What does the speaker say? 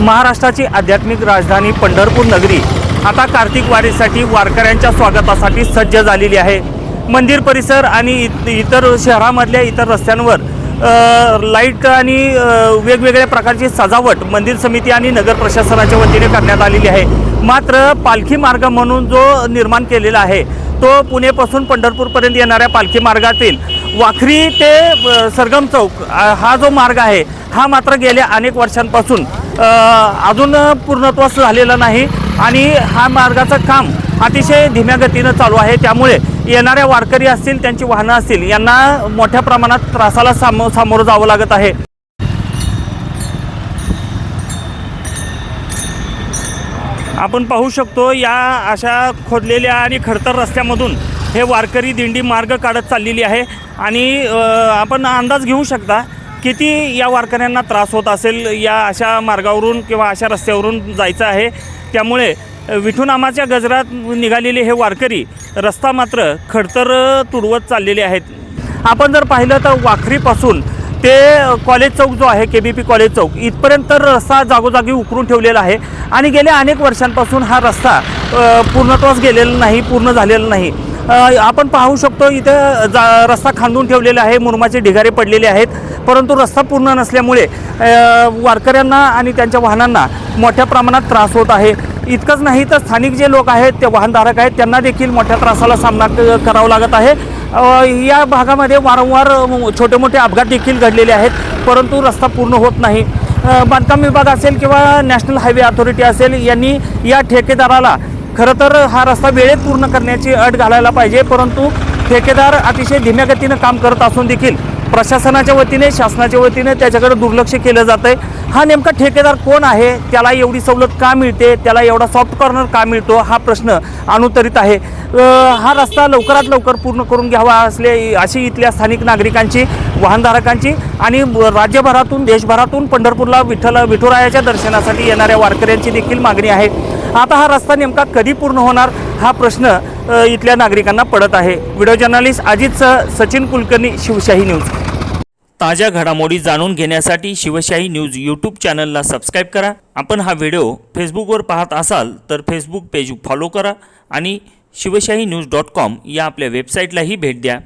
महाराष्ट्राची आध्यात्मिक राजधानी पंढरपूर नगरी. आता कार्तिक वारीसाठी वारकऱ्यांच्या स्वागतासाठी सज्ज झालेली आहे. मंदिर परिसर आणि इतर शहरामधल्या इतर रस्त्यांवर लाइट आणि वेगवेगळ्या प्रकारची सजावट मंदिर समिती आणि नगर प्रशासनाच्या वतीने करण्यात आलेली आहे. मात्र पालखी मार्ग म्हणून जो निर्माण केलेला आहे तो पुणेपासून पंढरपूरपर्यंत येणाऱ्या पालखी मार्गातील वाखरी ते सरगम चौक हा जो मार्ग आहे हा मात्र गेल्या अनेक वर्षांपासून अजून पूर्णत्वास झालेला नाही आणि हा मार्गाचं काम अतिशय धीम्या गतीनं चालू आहे. त्यामुळे येणाऱ्या वारकरी असतील त्यांची वाहनं असतील यांना मोठ्या प्रमाणात त्रासाला सामो सामोरं जावं लागत आहे. आपण पाहू शकतो या अशा खोदलेल्या आणि खडतर रस्त्यामधून हे वारकरी दिंडी मार्ग काढत चाललेली आहे. आणि आपण अंदाज घेऊ शकता किती या वारकऱ्यांना त्रास होत असेल या अशा मार्गावरून किंवा अशा रस्त्यावरून जायचं आहे? त्यामुळे विठूनामाच्या गजरात निघालेले हे वारकरी रस्ता मात्र खडतर तुडवत चाललेले आहेत. आपण जर पाहिलं तर वाखरीपासून ते कॉलेज चौक जो आहे के बी पी कॉलेज चौक इथपर्यंत रस्ता जागोजागी उकरून ठेवलेला आहे आणि गेल्या अनेक वर्षांपासून हा रस्ता पूर्णत्वास गेलेला नाही पूर्ण झालेला नाही. आपण पाहू शकतो इथं जा रस्ता खांदून ठेवलेला आहे मुरमाचे ढिगारे पडलेले आहेत परंतु रस्ता पूर्ण नसल्यामुळे वारकऱ्यांना आणि त्यांच्या वाहनांना मोठ्या प्रमाणात त्रास होत आहे. इतकंच नाही तर स्थानिक जे लोक आहेत ते वाहनधारक आहेत त्यांना देखील मोठ्या त्रासाला सामना क- करावा लागत आहे. या भागामध्ये वारंवार छोटे मोठे अपघात देखील घडलेले आहेत परंतु रस्ता पूर्ण होत नाही. बांधकाम विभाग असेल किंवा नॅशनल हायवे अथॉरिटी असेल यांनी या ठेकेदाराला खरं तर हा रस्ता वेळेत पूर्ण करण्याची अट घालायला पाहिजे परंतु ठेकेदार अतिशय धीम्या गतीनं काम करत असून देखील प्रशासनाच्या वतीने शासनाच्या वतीने त्याच्याकडे दुर्लक्ष केलं जातं आहे हा नेमका ठेकेदार कोण आहे? त्याला एवढी सवलत का मिळते? त्याला एवढा सॉफ्ट कॉर्नर का मिळतो? हा प्रश्न अनुत्तरित आहे. हा रस्ता लवकरात लवकर पूर्ण करून घ्यावा असले अशी इथल्या स्थानिक नागरिकांची वाहनधारकांची आणि राज्यभरातून देशभरातून पंढरपूरला विठ्ठल विठुरायाच्या दर्शनासाठी येणाऱ्या वारकऱ्यांची देखील मागणी आहे. आता हा रस्ता नेमका कधी पूर्ण होणार हा प्रश्न इथल्या नागरिकांना पडत आहे. व्हिडिओ जर्नलिस्ट अजितसह सचिन कुलकर्णी शिवशाही न्यूज. ताज्या घडामोडी जाणून घेण्यासाठी शिवशाही न्यूज यूट्यूब चॅनलला सबस्क्राईब करा. आपण हा व्हिडिओ फेसबुकवर पाहत असाल तर फेसबुक पेज फॉलो करा आणि शिवशाही न्यूज डॉट कॉम या आपल्या वेबसाईटलाही भेट द्या.